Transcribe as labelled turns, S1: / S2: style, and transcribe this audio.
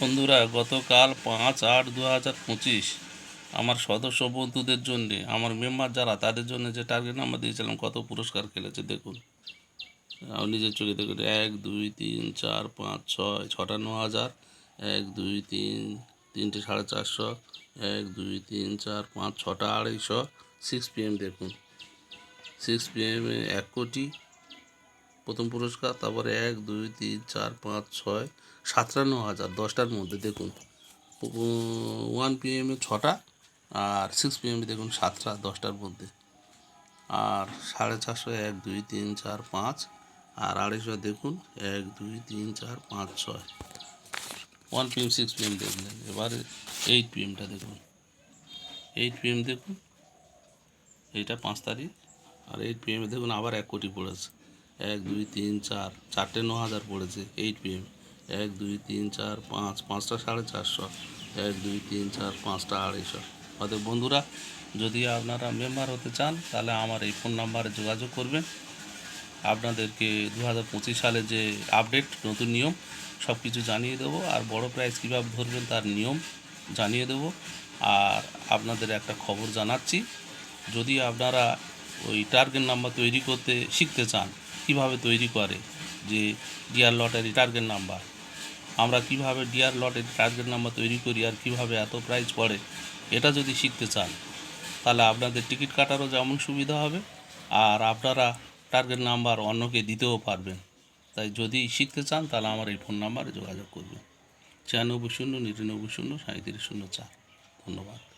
S1: বন্ধুরা, গতকাল পাঁচ আট দু হাজার পঁচিশ আমার সদস্য বন্ধুদের জন্য, আমার মেম্বার যারা, তাদের জন্য যে টার্গেট নাম্বার দিয়েছিলাম, কত পুরস্কার খেলেছে দেখুন। নিজের চোখে দেখুন এক, দুই, তিন, চার, পাঁচ, ছয়, ছটা, ন হাজার। এক, দুই, তিন, তিনটে, সাড়ে চারশো। এক, দুই, তিন, চার, পাঁচ, ছটা, আড়াইশো। সিক্স পিএম দেখুন। সিক্স পিএমে এক কোটি প্রথম পুরস্কার, তারপরে এক, দুই, তিন, চার, পাঁচ, ছয়, সাতান্ন হাজার, দশটার মধ্যে দেখুন। ওয়ান পিএমে ছটা আর সিক্স পিএমে দেখুন সাতটা, দশটার মধ্যে। আর সাড়ে চারশো এক, দুই, তিন, চার, পাঁচ, আর আড়াইশো দেখুন, এক, দুই, তিন, চার, পাঁচ, ছয়। ওয়ান পিএম সিক্স পিএম দেখলেন, এবারে এইট পিএমটা দেখুন। এইট পিএম দেখুন, এইটা পাঁচ তারিখ, আর এইট পিএমে দেখুন আবার এক কোটি পড়েছে। এক, দুই, তিন, চার, চারটে ন হাজার পড়েছে এইট পিএম এক, দুই, তিন, চার, পাঁচ, পাঁচটা সাড়ে চারশো। এক, দুই, তিন, চার, পাঁচটা আড়াইশো। অতএব বন্ধুরা, যদি আপনারা মেম্বার হতে চান, তাহলে আমার এই ফোন নাম্বারে যোগাযোগ করবেন। আপনাদেরকে দু হাজার পঁচিশ সালে যে আপডেট নতুন নিয়ম সব কিছু জানিয়ে দেবো। আর বড় প্রাইস কীভাবে ধরবেন, তার নিয়ম জানিয়ে দেবো। আর আপনাদের একটা খবর জানাচ্ছি, যদি আপনারা ওই টার্গেট নাম্বার তৈরি করতে শিখতে চান কীভাবে তৈরি করে যে ডিয়ার লটারি টার্গেট নাম্বার আমরা কীভাবে ডিয়ার লটারি টার্গেট নাম্বার তৈরি করি আর কীভাবে এত প্রাইজ পড়ে? এটা যদি শিখতে চান, তাহলে আপনাদের টিকিট কাটারও যেমন সুবিধা হবে আর আপনারা টার্গেট নাম্বার অন্যকে দিতেও পারবেন। তাই যদি শিখতে চান, তাহলে আমার এই ফোন নাম্বারে যোগাযোগ করবেন। ছিয়ানব্বই শূন্য, নিরানব্বই শূন্য সাঁত্রিশ শূন্য চার। ধন্যবাদ।